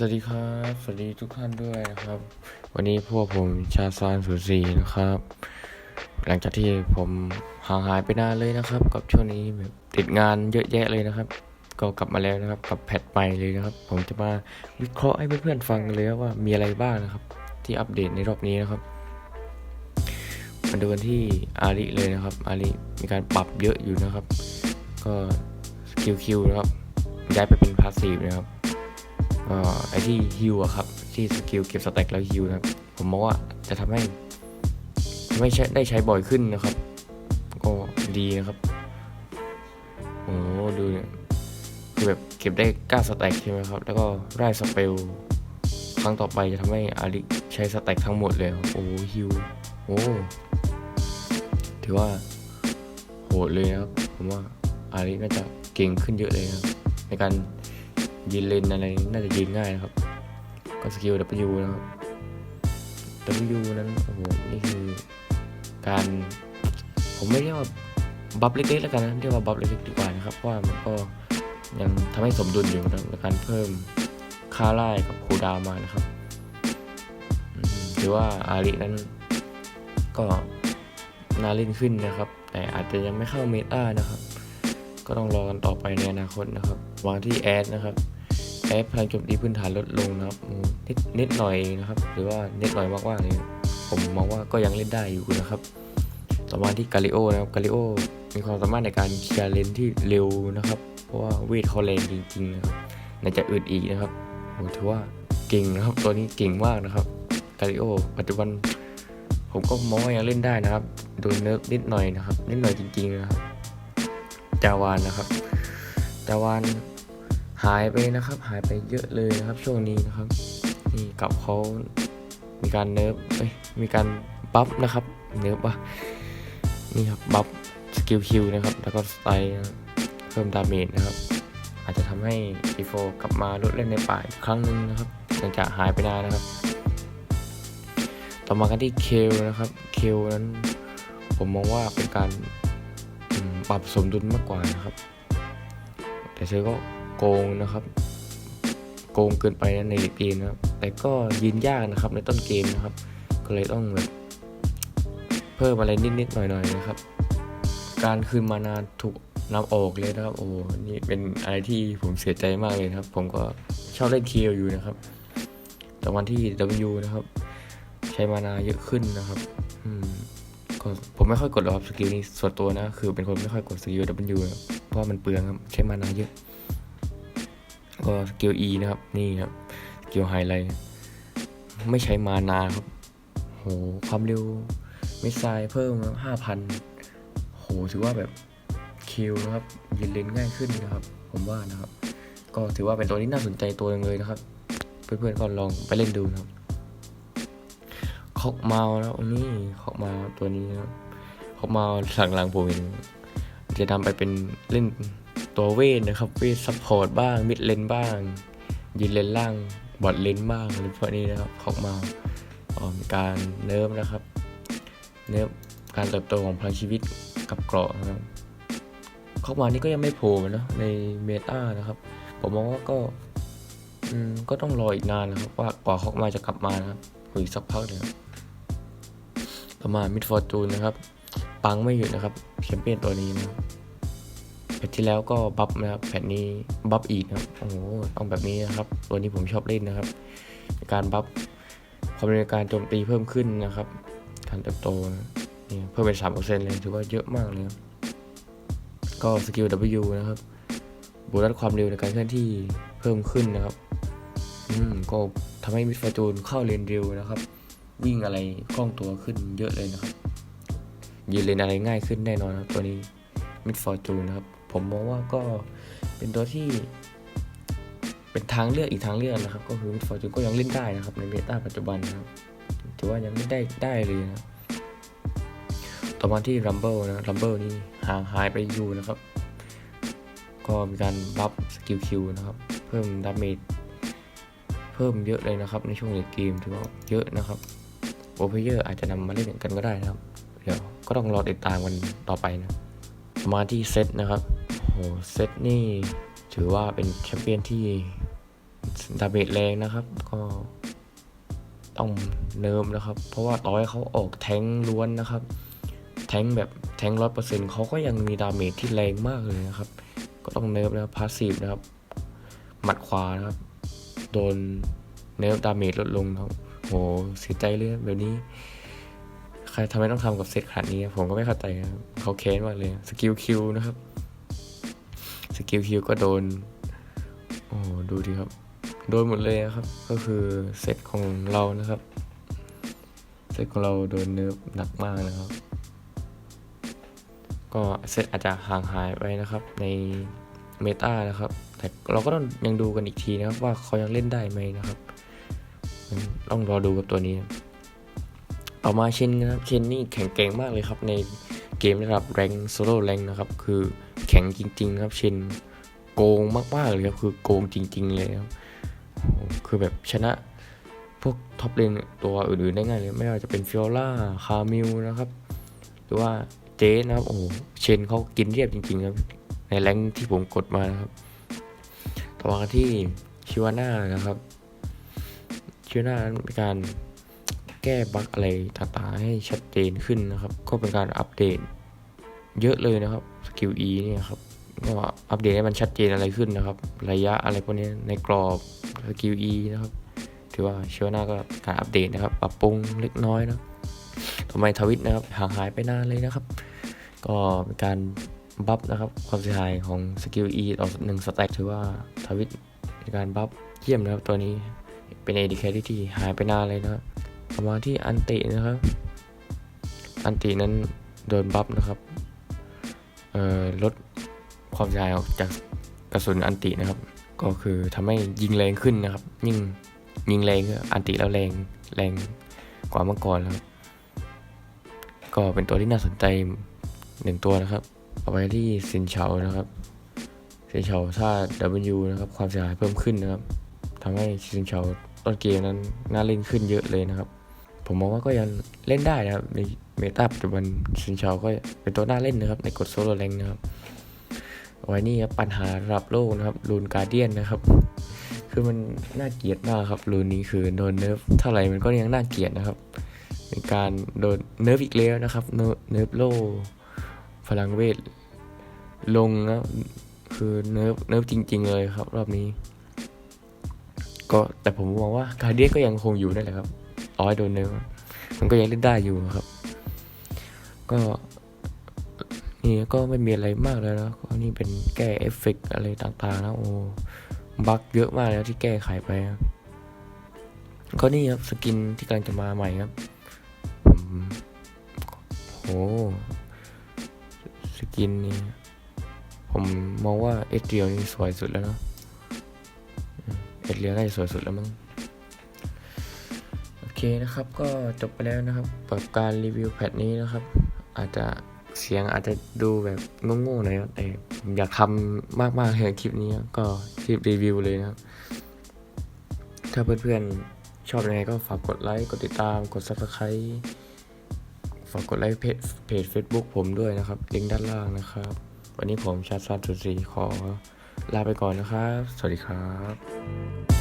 สวัสดีครับ สวัสดีทุกท่านด้วยนะครับ วันนี้พวกผมชาซานสุสีนะครับ หลังจากที่ผมห่างหายไปนานเลยนะครับ กับช่วงนี้แบบติดงานเยอะแยะเลยนะครับ ก็กลับมาแล้วนะครับ กับแพทใหม่เลยนะครับ ผมจะมาวิเคราะห์ให้เพื่อนๆฟังเลยว่ามีอะไรบ้างนะครับ ที่อัปเดตในรอบนี้นะครับมาดูกันที่อาริเลยนะครับ อาริมีการปรับเยอะอยู่นะครับ ก็สกิลคิวนะครับย้ายไปเป็นพาสซีฟนะครับ ก็ไอที่ฮิวอะครับ ที่สกิลเก็บสแต็กแล้วฮิวนะครับ ผมมองว่าจะทำให้ทำให้ใช้ได้ใช้บ่อยขึ้นนะครับ ก็ดีนะครับโอ้ดูเนี่ยคือแบบเก็บได้9สแต็กใช่ไหมครับ แล้วก็ไล่สเปลครั้งต่อไปจะทำให้อาริใช้สแต็กทั้งหมดเลยครับโอ้ฮิวโอ้ถือว่าโหดเลยนะครับ ผมว่าอาริน่าจะเก่งขึ้นเยอะเลยนะครับ ในการ ยืนเลนอะไรน่าจะยืนง่ายนะครับ ก็สกิล W นะครับ W นั้นโอ้โหนี่คือการผมไม่เรียกว่าบัฟเล็กๆแล้วกันนะเรียกว่าบัฟเล็กๆดีกว่านะครับเพราะว่ามันก็ยังทำให้สมดุลอยู่นะในการเพิ่มค่าไล่กับคูดาวมานะครับถือว่าอารินั้นก็น่าเล่นขึ้นนะครับ แต่อาจจะยังไม่เข้าเมตานะครับ ก็ต้องรอกันต่อไปในอนาคตนะครับวางที่แอดนะครับ แอดพลังโจมตีพื้นฐานลดลงนะครับนิดนิดหน่อยนะครับ หรือว่านิดหน่อยมากๆเลยผมมองว่าก็ยังเล่นได้อยู่นะครับ ต่อมาที่กาลิโอนะครับกาลิโอมีความสามารถในการเคลียร์เลนที่เร็วนะครับ เพราะว่าเวทเขาแรงจริงๆนะครับในจะอื่นอีกนะครับผมถือว่าเก่งนะครับ ตัวนี้เก่งมากนะครับกาลิโอปัจจุบันผมก็มองว่ายังเล่นได้นะครับ โดนเนิร์ฟนิดหน่อยนะครับ นิดหน่อยจริงๆนะครับ จาวานนะครับ จาวาน หายไปนะครับ หายไปเยอะเลยนะครับ ช่วงนี้นะครับนี่กับเขามีการเนิร์ฟเอ้ยมีการบัฟนะครับ เนิร์ฟว่ะนี่ครับบัฟสกิลคิวนะครับ แล้วก็สไตล์เพิ่มดาเมจนะครับ อาจจะทำให้อีโฟกลับมาลดเล่นในป่าอีกครั้งหนึ่งนะครับหลังจากหายไปนานนะครับ ต่อมากันที่เคลนะครับเคลนั้น ผมมองว่าเป็นการปรับสมดุลมากกว่านะครับ แต่เธอก็ โกงนะครับ โกงเกินไปนะในเกมนะครับ แต่ก็ยืนยากนะครับในต้นเกมนะครับ ก็เลยต้องแบบเพิ่มอะไรนิดๆหน่อยๆนะครับ การคืนมานาถูกนำออกเลยนะครับ โอ้โหนี่เป็นอะไรที่ผมเสียใจมากเลยครับ ผมก็ชอบเล่นเคียวอยู่นะครับ แต่วันที่ W นะครับ ใช้มานาเยอะขึ้นนะครับอืมผมไม่ค่อยกดหรอกครับสกิลนี้ส่วนตัวนะ คือเป็นคนไม่ค่อยกดสกิล W เพราะมันเปลืองครับ ใช้มานาเยอะ ก็สกิล E นะครับ นี่ครับสกิลไฮไลท์ไม่ใช้มานาครับโหความเร็วไมิสไซเพิ่มห้าพันโหถือว่าแบบคิวนะครับยินเลนง่ายขึ้นนะครับ ผมว่านะครับ ก็ถือว่าเป็นตัวที่น่าสนใจตัวหนึงเลยนะครับ เพื่อนๆก็ลองไปเล่นดูนะครับคอกเมาแล้วนี่คอกเมาตัวนี้นะครับคอกเมาหลังหลังๆผมเห็นจะทำไปเป็นเล่น ตัวเวทนะครับ เวทซัพพอร์ตบ้าง มิดเลนบ้าง ยืนเลนล่าง บอดเลนบ้างอะไรพวกนี้นะครับคอกเมาออมการเนิร์ฟนะครับ เนิร์ฟการเติบโตของพลังชีวิตกับเกราะนะครับคอกเมานี่ก็ยังไม่โผล่เนอะในเมตานะครับ ผมมองว่าก็อืมก็ต้องรออีกนานนะครับ ว่ากว่าคอกเมาจะกลับมานะครับอีกสักพักหนึงครับต่อมามิดฟอร์จูนนะครับ ปังไม่หยุดนะครับแชมเปี้ยนตัวนี้นะครับ แพทที่แล้วก็บัฟนะครับแพทนี้บัฟอีกนะครับโอ้โหต้องแบบนี้นะครับตัวนี้ผมชอบเล่นนะครับ การบัฟความเร็วในการโจมตีเพิ่มขึ้นนะครับการเติบโตนะนี่เพิ่มเป็นสามเปอร์เซ็นต์เลยถือว่าเยอะมากเลยครับก็สกิล W นะครับบวกลดความเร็วในการเคลื่อนที่เพิ่มขึ้นนะครับ อืมก็ทำให้มิดฟอร์จูนเข้าเลนเร็วนะครับ วิ่งอะไรคล่องตัวขึ้นเยอะเลยนะครับยืนเลนอะไรง่ายขึ้นแน่นอนครับตัวนี้มิดฟอร์จูนนะครับ ผมมองว่าก็เป็นตัวที่ เป็นทางเลือกอีกทางเลือกนะครับ ก็คือฟอร์จูนก็ยังเล่นได้นะครับ ในเมตาปัจจุบันนะครับถือว่ายังไม่ได้ได้เลยนะต่อมาที่ Rumble นะ Rumble นี่ห่างหายไปอยู่นะครับ ก็มีการบัฟสกิลคิวนะครับ เพิ่มดาเมจเพิ่มเยอะเลยนะครับ ในช่วงเลดเกมถือว่าเยอะนะครับโอเพเยอร์อาจจะนำมาเล่นกันก็ได้นะครับ เดี๋ยวก็ต้องรอติดตามกันต่อไปนะ มาที่เซตนะครับ เซตนี่ถือว่าเป็นแชมเปี้ยนที่ดาเมจแรงนะครับ ก็ต้องเนิมนะครับ เพราะว่าต่อให้เขาออกแทงล้วนนะครับ แทงแบบแทงร้อยเปอร์เซ็นต์เขาก็ยังมีดาเมจที่แรงมากเลยนะครับ ก็ต้องเนิร์ฟนะครับพาสซีฟนะครับ หมัดขวานะครับ โดนเนิร์ฟดาเมจลดลงนะครับโหเสียใจเลยแบบนี้ ใครทำไมต้องทำกับเซตขนาดนี้ ผมก็ไม่เข้าใจครับเขาแค้นมากเลย สกิลคิวนะครับ สกิลคิวก็โดน โอ้ดูดิครับ โดนหมดเลยนะครับ ก็คือเซตของเรานะครับ เซตของเราโดนเนิร์ฟหนักมากนะครับ ก็เซตอาจจะห่างหายไปนะครับ ในเมตานะครับ แต่เราก็ต้องยังดูกันอีกทีนะครับ ว่าเขายังเล่นได้ไหมนะครับต้องรอดูกับตัวนี้ ต่อมาเชนนะครับ เชนนี่แข็งแกร่งมากเลยครับใน เกมระดับแรงโซโล่แรงนะครับคือแข็งจริง ๆ ครับเชนโกงมากๆเลยครับคือโกงจริง ๆ เลยครับคือแบบชนะพวกท็อปเลนตัวอื่นๆได้ง่ายเลย ไม่ว่าจะเป็นฟิโอล่าคามิลนะครับหรือว่าเจนะครับโอ้เชนเขากินเรียบจริง ๆ ครับ ในแรงที่ผมกดมานะครับต่อมาที่ชิวาน่านะครับชิวาน่าเป็นการ ก้บั๊กอะไรต่างๆให้ชัดเจนขึ้นนะครับ ก็เป็นการอัปเดต เยอะเลยนะครับสกิล E เนี่ยครับก็อัปเดตให้มันชัดเจนอะไรขึ้นนะครับ ระยะอะไรพวกนี้ในกรอบสกิล E นะครับถือว่าเชิวาน่าก็การอัปเดตนะครับ ปรับปรุงเล็กน้อยนะทำไมทวิตนะครับห่างหายไปนานเลยนะครับ ก็เป็นการบัฟนะครับความเสียหายของสกิล E ต่อหนึ่งสแต็กถือว่าทวิตในการบัฟเยี่ยมนะครับตัวนี้เป็น AD carry ที่หายไปนานเลยนะครับ มาที่อันตินะครับ อันตินั้นโดนบัฟนะครับเอ่อลดความเสียหายออกจากกระสุนอันตินะครับ ก็คือทำให้ยิงแรงขึ้นนะครับ ยิ่งยิงแรงอันติแล้วแรงแรงกว่าเมื่อก่อนแล้วก็เป็นตัวที่น่าสนใจหนึ่งตัวนะครับเอาไว้ที่ซินเฉานะครับซินเฉาถ้า W นะครับความเสียหายเพิ่มขึ้นนะครับทำให้ซินเฉาต้นเกมนั้นน่าเล่นขึ้นเยอะเลยนะครับ ผมมองว่าก็ยังเล่นได้นะครับในเมตาปัจจุบันซินเฉาก็เป็นตัวน่าเล่นนะครับ ในกดโซโลแรงนะครับไว้นี่ครับปัญหาระดับโลกนะครับรูนการเดียนนะครับ คือมันน่าเกลียดมากครับรูนนี้คือโดนเนิร์ฟเท่าไหร่มันก็ยังน่าเกลียดนะครับเป็นการโดนเนิร์ฟอีกแล้วนะครับ เนิร์ฟโลพลังเวทลงนะคือเนิร์ฟเนิร์ฟจริง ๆ เลยครับ รอบนี้ ก็แต่ผมมองว่าการเดียนก็ยังคงอยู่นั่นแหละครับ ร้อยโดนเนิร์ฟมันก็ยังเล่นได้อยู่ครับ ก็นี่ก็ไม่มีอะไรมากแล้วนะก็นี่เป็นแก้เอฟเฟกอะไรต่างๆนะโอ้บั๊กเยอะมากแล้วที่แก้ไขไปครับก็นี่ครับสกินที่กำลังจะมาใหม่ครับผมโหสกินนี่ผมมองว่าเอเรียลนี่สวยสุดแล้วเนาะเอเรียลน่าจะสวยสุดแล้วมั้ง เคนะครับก็จบไปแล้วนะครับกับการรีวิวแพทนี้นะครับ อาจจะเสียงอาจจะดูแบบงงๆหน่อยแต่ผมอยากทำมากๆเลยคลิปนี้ก็รีบรีวิวเลยนะครับ ถ้าเพื่อนๆชอบยังไงก็ฝากกดไลค์กดติดตามกด subscribe ฝากกดไลค์เพจเพจ Facebook ผมด้วยนะครับลิงก์ด้านล่างนะครับ วันนี้ผมชาติซาตุสีขอลาไปก่อนนะครับ สวัสดีครับ